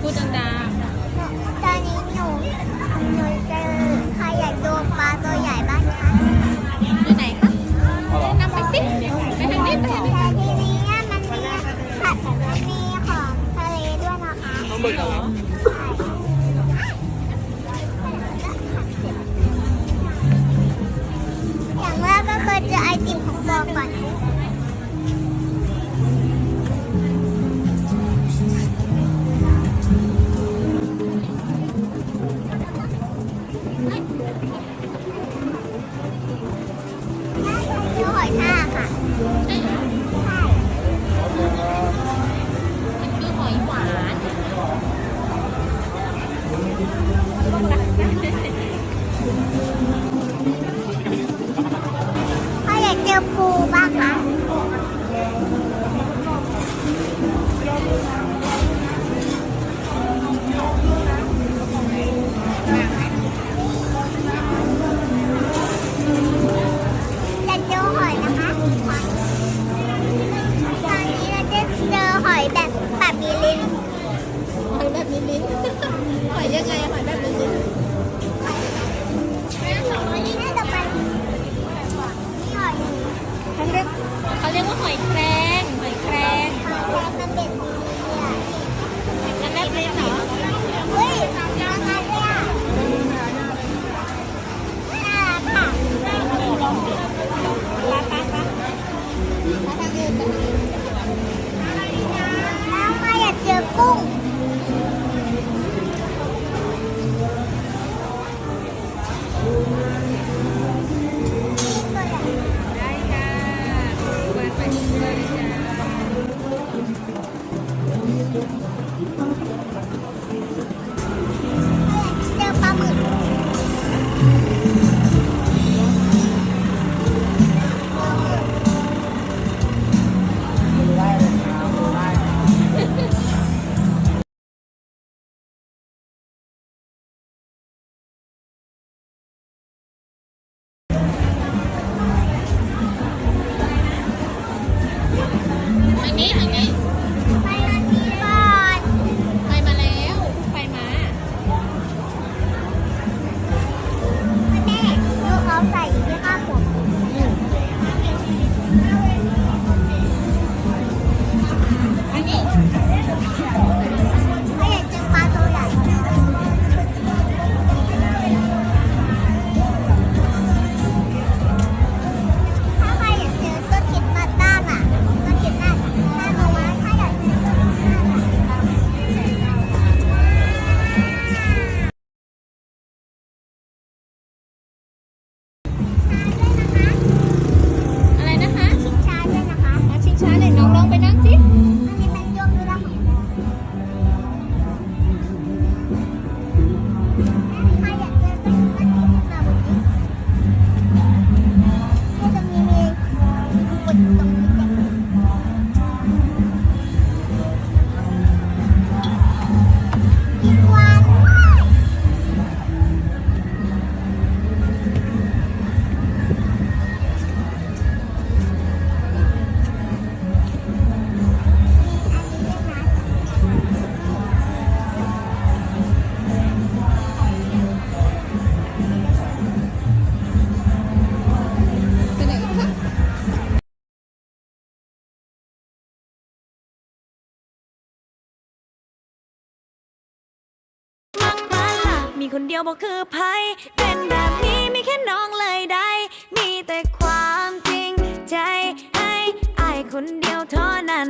พูดดังตอนนี้หนูหนูเจอใครอยากดูปลาตัวใหญ่บ้างคะๆที่ไหนคะนำไปสิไปทางนี้ไปทางนี้ทีนี้นี่มันมีผัดมันมีของทะเลด้วยนะคะ 对。you. คนเดียวบอกคือภัยเป็นแบบนี้มีแค่น้องเลยได้ มีแต่ความจริงใจให้ไอาคนเดียวเท่านั้น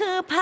คือไ